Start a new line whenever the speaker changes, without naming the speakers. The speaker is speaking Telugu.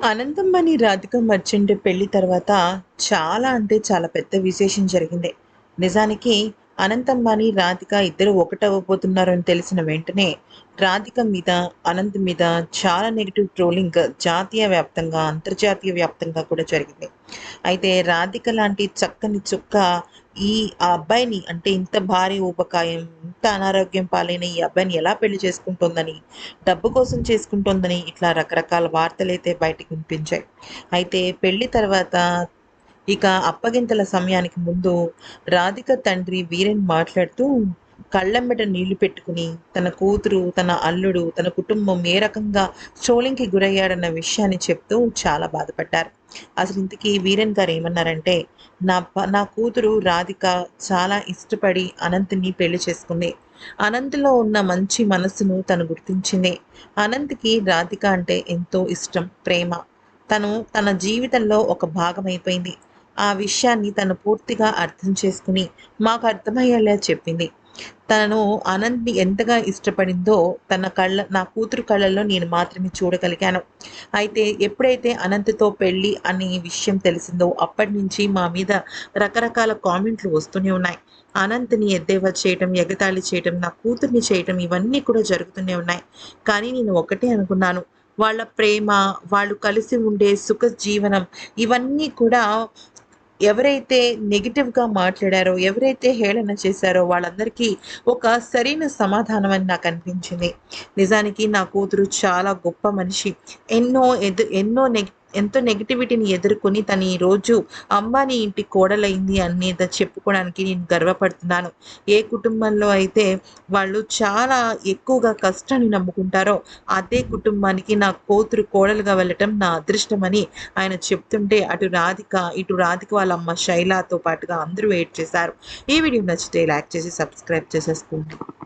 అనంతంబాని రాధిక మర్చెంట్ పెళ్ళి తర్వాత చాలా అంటే చాలా పెద్ద విశేషం జరిగింది. నిజానికి అనంతంబాని రాధిక ఇద్దరు ఒకటవ్వబోతున్నారు అని తెలిసిన వెంటనే రాధిక మీద అనంత్ మీద చాలా నెగిటివ్ ట్రోలింగ్ జాతీయ వ్యాప్తంగా అంతర్జాతీయ వ్యాప్తంగా కూడా జరిగింది. అయితే రాధిక లాంటి చక్కని చుక్క ఈ ఆ అబ్బాయిని అంటే ఇంత భారీ ఊపకాయం ఇంత అనారోగ్యం పాలైన ఈ అబ్బాయిని ఎలా పెళ్ళి చేసుకుంటోందని డబ్బు కోసం చేసుకుంటోందని ఇట్లా రకరకాల వార్తలు అయితే బయటకు వినిపించాయి. అయితే పెళ్ళి తర్వాత ఇక అప్పగింతల సమయానికి ముందు రాధిక తండ్రి వీరేన్ మాట్లాడుతూ కళ్ళెంబట నీళ్ళు పెట్టుకుని తన కూతురు తన అల్లుడు తన కుటుంబం ఏ రకంగా ట్రోలింగ్కి గురయ్యాడన్న విషయాన్ని చెప్తూ చాలా బాధపడ్డారు. అసలు ఇంతకీ వీరన్ గారు ఏమన్నారంటే నా ప- నా కూతురు రాధిక చాలా ఇష్టపడి అనంత్ని పెళ్ళి చేసుకుంది. అనంత్లో ఉన్న మంచి మనసును తను గుర్తించింది. అనంత్కి రాధిక అంటే ఎంతో ఇష్టం ప్రేమ. తను తన జీవితంలో ఒక భాగమైపోయింది ఆ విషయాన్ని తను పూర్తిగా అర్థం చేసుకుని మాకు అర్థమయ్యేలా చెప్పింది. తను అనంత్ని ఎంతగా ఇష్టపడిందో తన కళ్ళ నా కూతురు కళ్ళల్లో నేను మాత్రమే చూడగలిగాను. అయితే ఎప్పుడైతే అనంత్తో పెళ్ళి అనే విషయం తెలిసిందో అప్పటి నుంచి మా మీద రకరకాల కామెంట్లు వస్తూనే ఉన్నాయి. అనంత్ని ఎద్దేవా చేయటం ఎగతాళి చేయటం నా కూతుర్ని చేయటం ఇవన్నీ కూడా జరుగుతూనే ఉన్నాయి. కానీ నేను ఒకటే అనుకున్నాను. వాళ్ళ ప్రేమ వాళ్ళు కలిసి ఉండే సుఖ జీవనం ఇవన్నీ కూడా ఎవరైతే నెగిటివ్గా మాట్లాడారో ఎవరైతే హేళన చేశారో వాళ్ళందరికీ ఒక సరైన సమాధానం అని నాకు అనిపించింది. నిజానికి నా కూతురు చాలా గొప్ప మనిషి. ఎన్నో ఎదు ఎన్నో నెగ ఎంతో నెగిటివిటీని ఎదుర్కొని తను ఈరోజు అంబానీ ఇంటి కోడలైంది అనేది చెప్పుకోవడానికి నేను గర్వపడుతున్నాను. ఏ కుటుంబంలో అయితే వాళ్ళు చాలా ఎక్కువగా కష్టాన్ని నమ్ముకుంటారో అదే కుటుంబానికి నా కూతురు కోడలుగా వెళ్ళటం నా అదృష్టమని ఆయన చెప్తుంటే అటు రాధిక ఇటు రాధిక వాళ్ళ అమ్మ శైలాతో పాటుగా అందరూ వెయిట్ చేశారు. ఈ వీడియో నచ్చితే లైక్ చేసి సబ్స్క్రైబ్ చేసేసుకోండి.